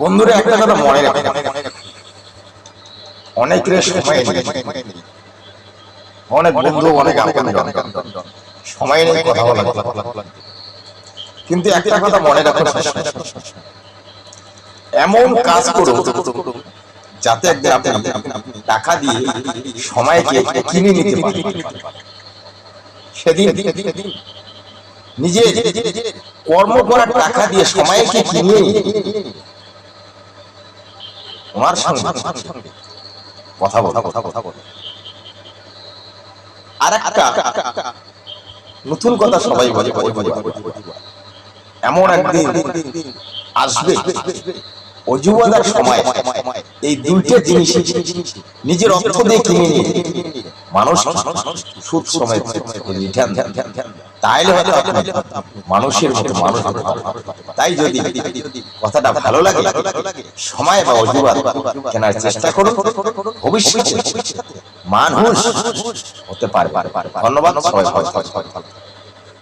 বন্ধুরা একটা কথা মনে রাখো অনেক রে সময় নেই। অনেক বন্ধু, অনেক সময় নেই, কথা বলার কিন্তু একটা কথা মনে রাখো এমন কাজ করো যাতে একদিন আপনি টাকা দিয়ে সময়কে কিনে নিতে পারেন। সেদিন নিজে কর্ম করার টাকা দিয়ে সময়কে কিনে তোমার সঙ্গে। কথা বলা, কথা কথা বলা। আর একটা নতুন কথা সবাই বলে এমন একদিন আসবে অজুবাদার সময় এই দুইটা জিনিস নিজের অর্থ দিয়ে কিনে নিয়ে মানুষ সুদ সময় রিটার্ন তাইলে হয়তো আপনি মানুষের মতো মানুষ। তাই যদি কথাটা ভালো লাগে সময় বা অজুবাদ কেনার চেষ্টা করুন ভবিষ্যতে মানুষ হতে পারে ধন্যবাদ সবাই।